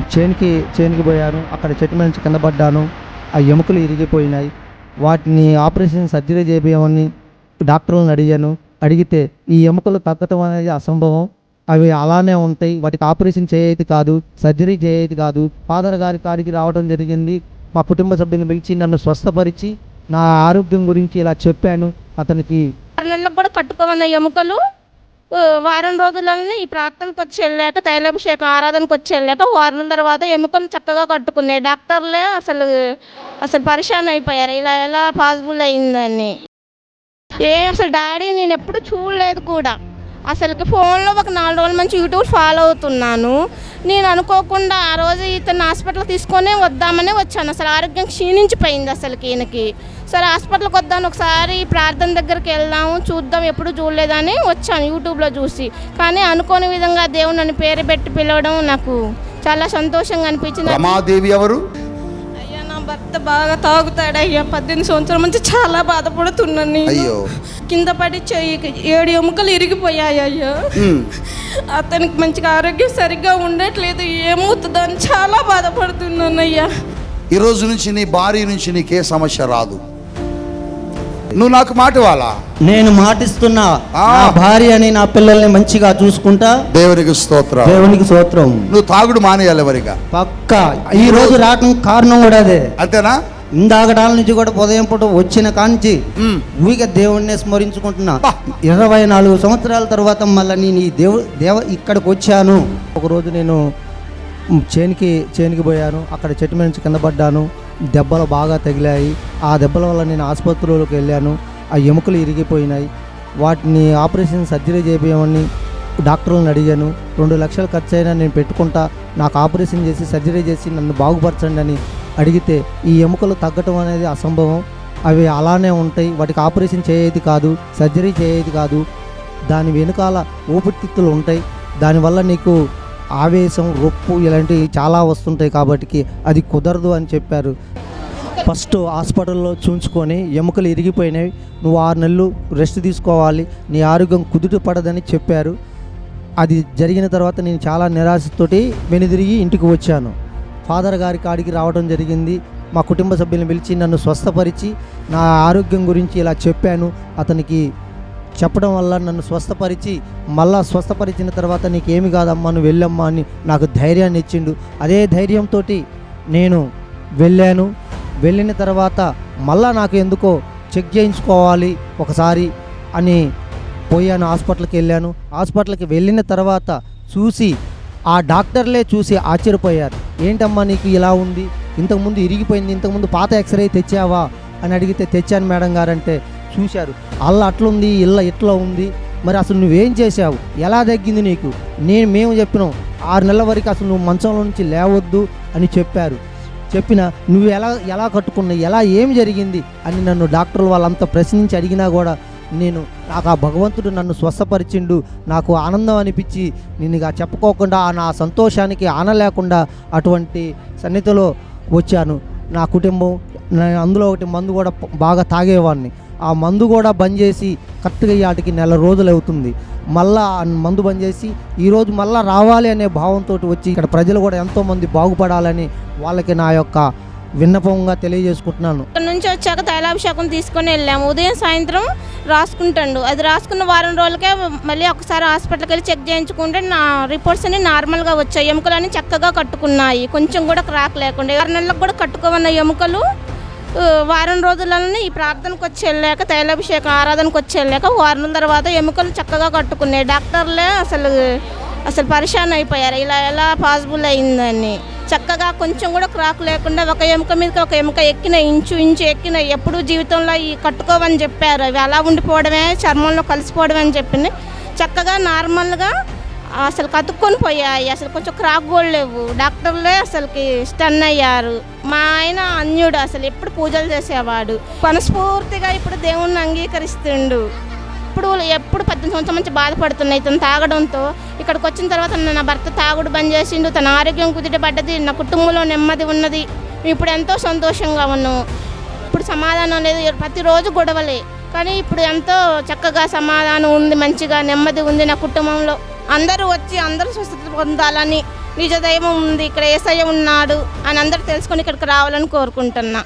చేనికి చేనికి పోయాను. అక్కడ చెట్టు మీద నుంచి కింద పడ్డాను. ఆ ఎముకలు ఇరిగిపోయినాయి. వాటిని ఆపరేషన్ సర్జరీ చేయమని డాక్టర్లను అడిగాను. అడిగితే ఈ ఎముకలు తగ్గటం అనేది అసంభవం. అవి అలానే ఉంటాయి. వాటికి ఆపరేషన్ చేయేది కాదు సర్జరీ చేయేది కాదు. ఫాదర్ గారి కాడికి రావడం జరిగింది. మా కుటుంబ సభ్యులను పిలిచి నన్ను స్వస్థపరిచి నా ఆరోగ్యం గురించి ఇలా చెప్పాను. అతనికి కూడా కట్టుకోమన్న ఎముకలు. వారం రోజులన్నీ ఈ ప్రార్థనకు వచ్చి వెళ్ళాక తైలాభిషేకం ఆరాధనకు వచ్చి వెళ్ళాక వారం తర్వాత ఎముకలు చక్కగా కట్టుకున్నాయి డాక్టర్లే అసలు అసలు పరిశాన్ అయిపోయారు. ఇలా ఎలా పాసిబుల్ అయిందని. ఏ అసలు డాడీ నేను ఎప్పుడు చూడలేదు కూడా. అసలుకి ఫోన్లో ఒక నాలుగు రోజుల మంచి యూట్యూబ్ ఫాలో అవుతున్నాను. నేను అనుకోకుండా ఆ రోజు ఇతను హాస్పిటల్ తీసుకొని వద్దామని వచ్చాను. అసలు ఆరోగ్యం క్షీణించిపోయింది అసలుకి ఈయనకి. సరే హాస్పిటల్కి వద్దాను ఒకసారి ప్రార్థన దగ్గరికి వెళ్దాము చూద్దాం ఎప్పుడు చూడలేదని వచ్చాను యూట్యూబ్లో చూసి. కానీ అనుకోని విధంగా దేవుడు నన్ను పేరు పెట్టి పిలవడం నాకు చాలా సంతోషంగా అనిపించింది. రమాదేవి ఎవరు? అయ్యా నా భర్త బాగా తాగుతాడు అయ్యా. పద్దెనిమిది సంవత్సరాల నుంచి చాలా బాధపడుతున్నాను నేను. అయ్యో. కింద పడి చెయ్యి ఏడు ఎముకలు ఇరిగిపోయాయి అయ్యా. అతనికి మంచిగా ఆరోగ్యం సరిగ్గా ఉండట్లేదు ఏమవుతుందో అని చాలా బాధపడుతున్నాను అయ్యా. ఈ రోజు నుంచి నీ భార్య నుంచి నీకే సమస్య రాదు. నువ్వు నాకు మాట ఇవ్వాలా? నేను మాటిస్తున్నా. ఆ. నా భార్యని నా పిల్లల్ని మంచిగా చూసుకుంటా. దేవునికి స్తోత్రం. దేవునికి స్తోత్రం. నువ్వు తాగుడు మానేయాలి ఎవరిగా? పక్క. ఈ రోజు రావడం కారణం కూడా అదే. అంతేనా? ఇందాకడాల నుంచి కూడా ఉదయం పూట వచ్చిన కాంచి. ఊరికే దేవుణ్ణి స్మరించుకుంటున్నా. ఇరవై నాలుగు సంవత్సరాల తర్వాత మళ్ళీ నేను ఈ దేవు దేవ ఇక్కడికి వచ్చాను. ఒకరోజు నేను చేనికి చేనికి పోయాను. అక్కడ చెట్టు మీద నుంచి కింద పడ్డాను. దెబ్బలు బాగా తగిలాయి. ఆ దెబ్బల వల్ల నేను ఆసుపత్రిలోకి వెళ్ళాను. ఆ ఎముకలు ఇరిగిపోయినాయి. వాటిని ఆపరేషన్ సర్జరీ చేయమని డాక్టర్లను అడిగాను. రెండు లక్షలు ఖర్చు అయినా నేను పెట్టుకుంటా నాకు ఆపరేషన్ చేసి సర్జరీ చేసి నన్ను బాగుపరచండి అని అడిగితే ఈ ఎముకలు తగ్గటం అనేది అసంభవం. అవి అలానే ఉంటాయి. వాటికి ఆపరేషన్ చేయేది కాదు సర్జరీ చేయేది కాదు. దాని వెనుకాల ఊపిరితిత్తులు ఉంటాయి. దానివల్ల నీకు ఆవేశం రొప్పు ఇలాంటివి చాలా వస్తుంటాయి కాబట్టి అది కుదరదు అని చెప్పారు. ఫస్ట్ హాస్పిటల్లో చూంచుకొని ఎముకలు ఇరిగిపోయినాయి. నువ్వు ఆరు నెలలు రెస్ట్ తీసుకోవాలి. నీ ఆరోగ్యం కుదుట పడదని చెప్పారు. అది జరిగిన తర్వాత నేను చాలా నిరాశతోటి వెనుదిరిగి ఇంటికి వచ్చాను. ఫాదర్ గారి కాడికి రావడం జరిగింది. మా కుటుంబ సభ్యులను పిలిచి నన్ను స్వస్థపరిచి నా ఆరోగ్యం గురించి ఇలా చెప్పాను. అతనికి చెప్పడం వల్ల నన్ను స్వస్థపరిచి మళ్ళా స్వస్థపరిచిన తర్వాత నీకేమి కాదమ్మా నువ్వు వెళ్ళమ్మా అని నాకు ధైర్యాన్ని ఇచ్చిండు. అదే ధైర్యంతో నేను వెళ్ళాను. వెళ్ళిన తర్వాత మళ్ళా నాకు ఎందుకో చెక్ చేయించుకోవాలి ఒకసారి అని పోయాను హాస్పిటల్కి వెళ్ళాను. హాస్పిటల్కి వెళ్ళిన తర్వాత చూసి ఆ డాక్టర్లే చూసి ఆశ్చర్యపోయారు. ఏంటమ్మా నీకు ఇలా ఉంది? ఇంతకుముందు ఇరిగిపోయింది ఇంతకుముందు పాత ఎక్స్రే తెచ్చావా? అని అడిగితే తెచ్చాను మేడం గారంటే చూశారు. అల్ల అట్లుంది ఇల్లా ఇట్లా ఉంది. మరి అసలు నువ్వేం చేసావు ఎలా తగ్గింది నీకు? నేను మేము చెప్పినాం ఆరు నెలల వరకు అసలు నువ్వు మంచంలో నుంచి లేవద్దు అని చెప్పారు. చెప్పిన నువ్వు ఎలా ఎలా కట్టుకున్నావు? ఎలా ఏం జరిగింది? అని నన్ను డాక్టర్లు వాళ్ళంతా ప్రశ్నించి అడిగినా కూడా నేను నాకు ఆ భగవంతుడు నన్ను స్వస్థపరిచిండు. నాకు ఆనందం అనిపించి నేను ఇక చెప్పుకోకుండా ఆ నా సంతోషానికి ఆన లేకుండా అటువంటి సన్నిధిలో వచ్చాను. నా కుటుంబం నేను అందులో ఒకటి మందు కూడా బాగా తాగేవాడిని. ఆ మందు కూడా బంద్ చేసి కరెక్ట్గా వాటికి నెల రోజులు అవుతుంది. మళ్ళా మందు బంద్ చేసి ఈరోజు మళ్ళా రావాలి అనే భావంతో వచ్చి ఇక్కడ ప్రజలు కూడా ఎంతోమంది బాగుపడాలని వాళ్ళకి నా యొక్క విన్నపంగా తెలియజేసుకుంటున్నాను. ఇక్కడ నుంచి వచ్చాక తైలాభిషేకం తీసుకొని వెళ్ళాము. ఉదయం సాయంత్రం రాసుకుంటాడు. అది రాసుకున్న వారం రోజులకే మళ్ళీ ఒకసారి హాస్పిటల్కి వెళ్ళి చెక్ చేయించుకుంటే నా రిపోర్ట్స్ అన్ని నార్మల్గా వచ్చాయి. ఎముకలన్నీ చక్కగా కట్టుకున్నాయి. కొంచెం కూడా క్రాక్ లేకుండా. ఆరు నెలలకు కూడా కట్టుకోమన్న ఎముకలు వారం రోజులలోనే ఈ ప్రార్థనకు వచ్చి వెళ్ళాక తైలాభిషేకం ఆరాధనకు వచ్చి వెళ్ళాక వారం తర్వాత ఎముకలు చక్కగా కట్టుకున్నాయి. డాక్టర్లే అసలు అసలు పరిశాన్ అయిపోయారు. ఇలా ఎలా పాసిబుల్ అయిందని. చక్కగా కొంచెం కూడా క్రాక్ లేకుండా ఒక ఎముక మీదకి ఒక ఎముక ఎక్కిన ఇంచు ఇంచు ఎక్కిన ఎప్పుడు జీవితంలో ఈ కట్టుకోవని చెప్పారు. అవి అలా ఉండిపోవడమే చర్మంలో కలిసిపోవడమే అని చెప్పింది. చక్కగా నార్మల్గా అసలు కతుక్కొని పోయాయి. అసలు కొంచెం క్రాక్ కూడా లేవు. డాక్టర్లే అసలుకి స్టన్ అయ్యారు. మా ఆయన అన్యుడు అసలు ఎప్పుడు పూజలు చేసేవాడు. మనస్ఫూర్తిగా ఇప్పుడు దేవుణ్ణి అంగీకరిస్తుండు. ఇప్పుడు ఎప్పుడు పద్దెనిమిది సంవత్సరం నుంచి బాధపడుతున్నాయి. ఇతను తాగడంతో ఇక్కడికి వచ్చిన తర్వాత నా భర్త తాగుడు బంద్ చేసిండు. తన ఆరోగ్యం కుదిటబడ్డది నా కుటుంబంలో నెమ్మది ఉన్నది. ఇప్పుడు ఎంతో సంతోషంగా ఉన్నాము ఇప్పుడు సమాధానం లేదు. ప్రతిరోజు గొడవలే. కానీ ఇప్పుడు ఎంతో చక్కగా సమాధానం ఉంది. మంచిగా నెమ్మది ఉంది నా కుటుంబంలో. అందరూ వచ్చి అందరూ స్వస్థత పొందాలని నిజదైవం ఉంది. ఇక్కడ ఏసయ్య ఉన్నాడు అని అందరూ తెలుసుకొని ఇక్కడికి రావాలని కోరుకుంటున్నా.